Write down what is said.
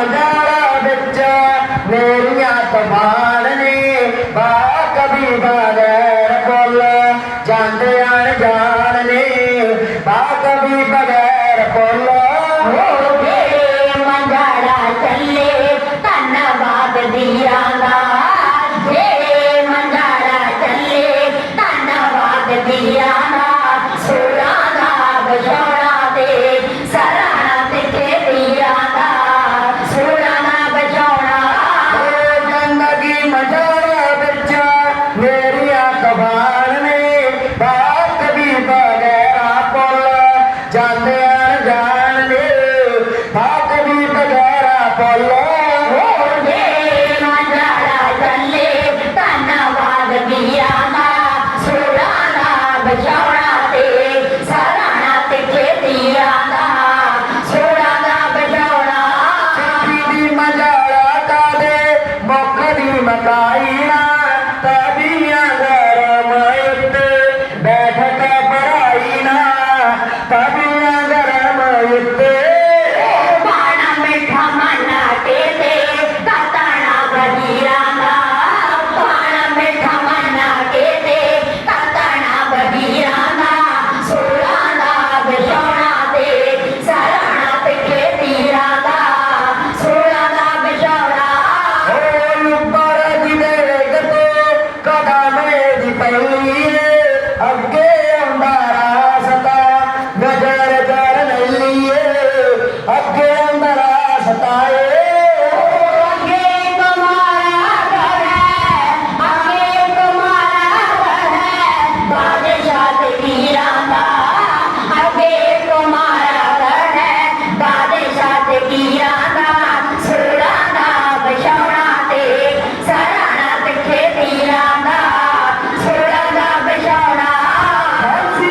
नजारा बच्चा मेरिया तो बाढ़ ने बा कभी बाढ़ तब